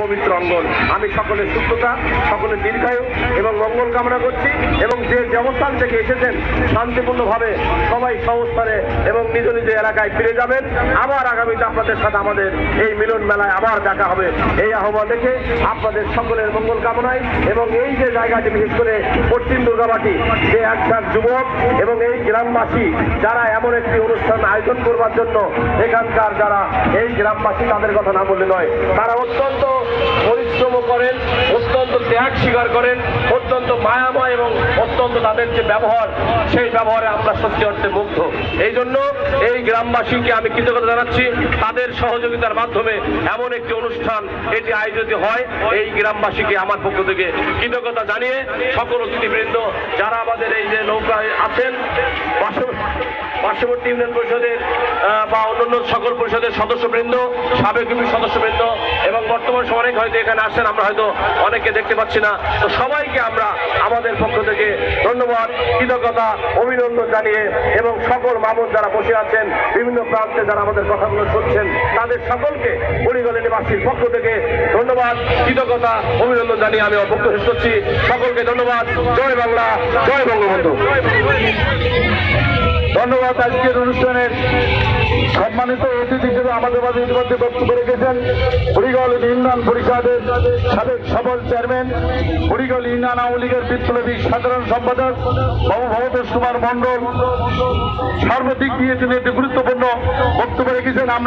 পবিত্র অঙ্গন। আমি সকলের সুস্থতা, সকলের দীর্ঘায়ু এবং মঙ্গল কামনা করছি এবং যে অবস্থান থেকে এসেছেন, শান্তিপূর্ণভাবে সবাই সবস্থানে এবং নিজ নিজ এলাকায় ফিরে যাবেন। আবার আগামীতে আপনাদের সাথে আমাদের এই মিলন মেলায় আবার দেখা হবে। এই আহ্বান দেখে আপনাদের সকলের মঙ্গল কামনায় এবং এই যে জায়গাটি, বিশেষ করে পশ্চিম দুর্গাবাটি, যে একজন যুবক এবং এই গ্রামবাসী, যারা এমন একটি অনুষ্ঠান আয়োজন করবার জন্য এখানকার যারা এই গ্রামবাসী, তাদের কথা না বললে নয়। তারা অত্যন্ত পরিশ্রম করেন, অত্যন্ত ত্যাগ স্বীকার করেন, অত্যন্ত মায়াময় এবং অত্যন্ত তাদের যে ব্যবহার, সেই ব্যবহারে আমরা সত্যি অর্থে মুগ্ধ। এই জন্য এই গ্রামবাসীকে আমি কৃতজ্ঞতা জানাচ্ছি। তাদের সহযোগিতার মাধ্যমে এমন একটি অনুষ্ঠান এটি আয়োজিত হয়। এই গ্রামবাসীকে আমার পক্ষ থেকে কৃতজ্ঞতা জানিয়ে সকল অতিথিবৃন্দ, যারা আমাদের এই যে নৌকায় আছেন পার্শ্ববর্তী ইউনিয়ন পরিষদের বা অন্যান্য সকল পরিষদের সদস্যবৃন্দ, সাবেক সদস্যবৃন্দ এবং বর্তমান সময় অনেক হয়তো এখানে আসছেন, আমরা হয়তো অনেকে দেখতে পাচ্ছি না। তো সবাইকে আমরা আমাদের পক্ষ থেকে ধন্যবাদ, কৃতজ্ঞতা, অভিনন্দন জানিয়ে এবং সকল মামুন যারা বসে আছেন, বিভিন্ন প্রান্তে যারা আমাদের কথাগুলো শুনছেন, তাদের সকলকে পরিগলে নিবাসীর পক্ষ থেকে ধন্যবাদ, কৃতজ্ঞতা, অভিনন্দন জানিয়ে আমি বক্তব্য শেষ করছি। সকলকে ধন্যবাদ। জয় বাংলা, জয় বঙ্গবন্ধু। ধন্যবাদ আজকের অনুষ্ঠানের সম্মানিত অতিথি হিসেবে আমাদের মাঝে ইতিমধ্যে বক্তব্য রেখেছেন হরিগল ইউনিয়ন পরিষদের সাবেক সফল চেয়ারম্যান হরিগল ইউনিয়ন আওয়ামী লীগের বিপ্লবী সাধারণ সম্পাদক বাবু ভবতোষ কুমার মণ্ডল। সর্বদিক দিয়ে তিনি একটি গুরুত্বপূর্ণ বক্তব্য রেখেছেন।